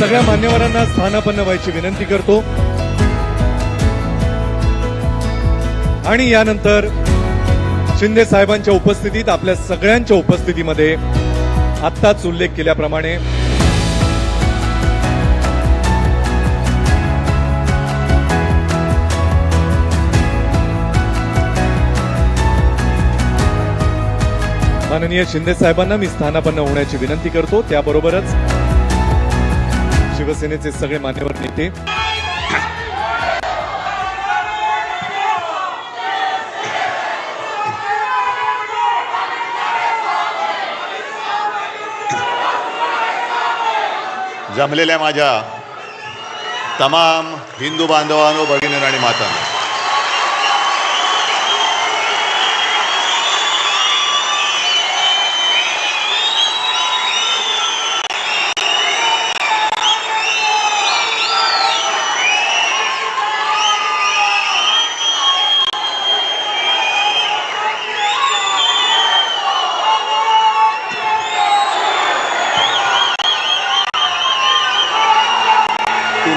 सगळ्या मान्यवरांना स्थानापन्न व्हायची विनंती करतो. आणि यानंतर शिंदे साहेबांच्या उपस्थितीत आपल्या सगळ्यांच्या उपस्थितीमध्ये आत्ताच उल्लेख केल्याप्रमाणे माननीय शिंदे साहेबांना मी स्थानापन्न होण्याची विनंती करतो. त्याबरोबरच शिवसेनेचे सगळे मान्यवर नेते. जमलेल्या माझ्या तमाम हिंदू बांधवांनो भगिनी आणि मातांना.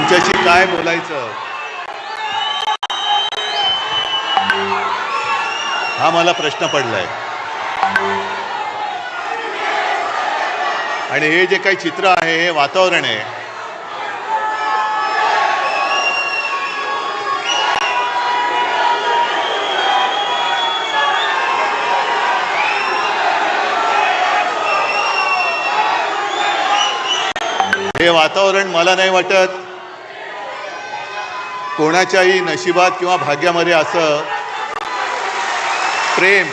तुमच्याशी काय बोलायचं? हा मला प्रश्न पडलाय. आणि हे जे काही चित्र आहे हे वातावरण आहे. हे वातावरण मला नाही वाटत. कोणाच्याही नशिबात किंवा भाग्यामध्ये असं प्रेम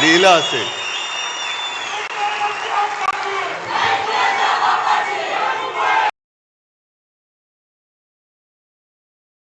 लिहिलं असेल.